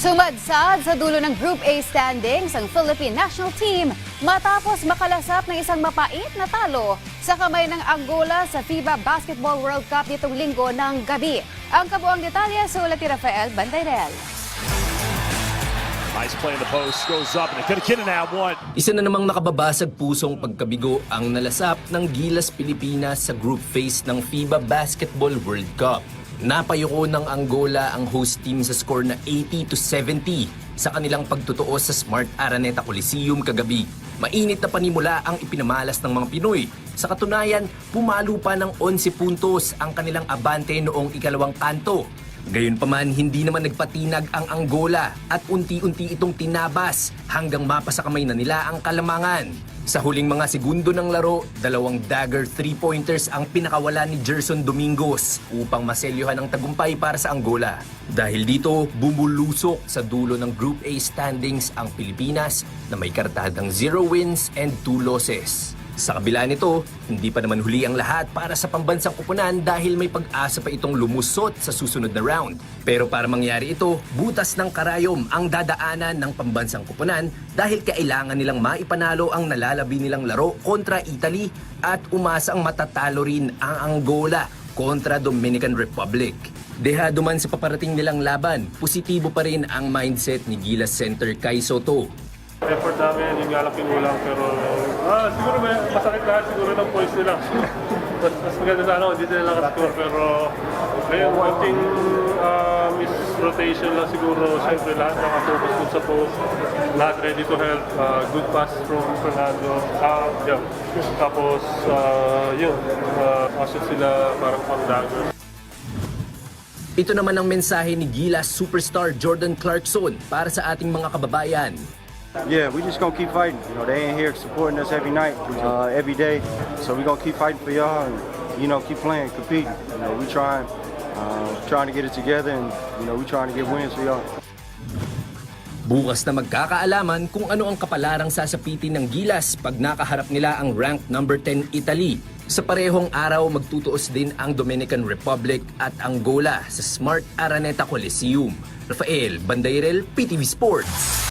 Sumadsad sa dulo ng Group A standings ang Philippine National Team matapos makalasap ng isang mapait na talo sa kamay ng Angola sa FIBA Basketball World Cup nitong linggo ng gabi. Ang kabuang detalye sa ulat ni Rafael Bandayrel. Nice play in the post, goes up, and Kinakinan now one. Isa na namang nakababasag pusong pagkabigo ang nalasap ng Gilas Pilipinas sa group phase ng FIBA Basketball World Cup. Napayuko ng Angola ang host team sa score na 80 to 70 sa kanilang pagtutuo sa Smart Araneta Coliseum kagabi. Mainit na panimula ang ipinamalas ng mga Pinoy. Sa katunayan, pumalo pa ng 11 puntos ang kanilang abante noong ikalawang kanto Gayunpaman, hindi naman nagpatinag ang Angola at unti-unti itong tinabas hanggang mapasa kamay na nila ang kalamangan. Sa huling mga segundo ng laro, dalawang dagger three-pointers ang pinakawala ni Gerson Domingos upang maselyuhan ang tagumpay para sa Angola. Dahil dito, bumulusok sa dulo ng Group A standings ang Pilipinas na may kartadang 0 wins and 2 losses. Sa kabila nito, hindi pa naman huli ang lahat para sa pambansang kupunan dahil may pag-asa pa itong lumusot sa susunod na round. Pero para mangyari ito, butas ng karayom ang dadaanan ng pambansang kupunan dahil kailangan nilang maipanalo ang nalalabi nilang laro kontra Italy at umasa ang matatalo rin ang Angola kontra Dominican Republic. Dehado man sa paparating nilang laban, positibo pa rin ang mindset ni Gilas Center Kai Soto effort namin, yun nga lang kinulang. Pero ah, siguro may masakit lahat siguro ng points nila. mas, mas maganda sana hindi sila nakascore. Pero ngayon, konting uh, miss rotation lang siguro. Siyempre lahat nakafocus dun sa post. Lahat ready to help. Ah, good pass from Fernando. Ah, yeah. Tapos, ah, yun. Uh, sila parang pang dagger. Ito naman ang mensahe ni Gilas superstar Jordan Clarkson para sa ating mga kababayan. Yeah, we just gonna keep fighting. You know, they ain't here supporting us every night, uh, every day. So we gonna keep fighting for y'all, and you know, keep playing, competing. You know, we trying, uh, trying to get it together, and you know, we trying to get wins for y'all. Bukas na magkakaalaman kung ano ang kapalarang sasapitin ng Gilas pag nakaharap nila ang ranked number 10 Italy. Sa parehong araw magtutuos din ang Dominican Republic at Angola sa Smart Araneta Coliseum. Rafael Bandairel, PTV Sports.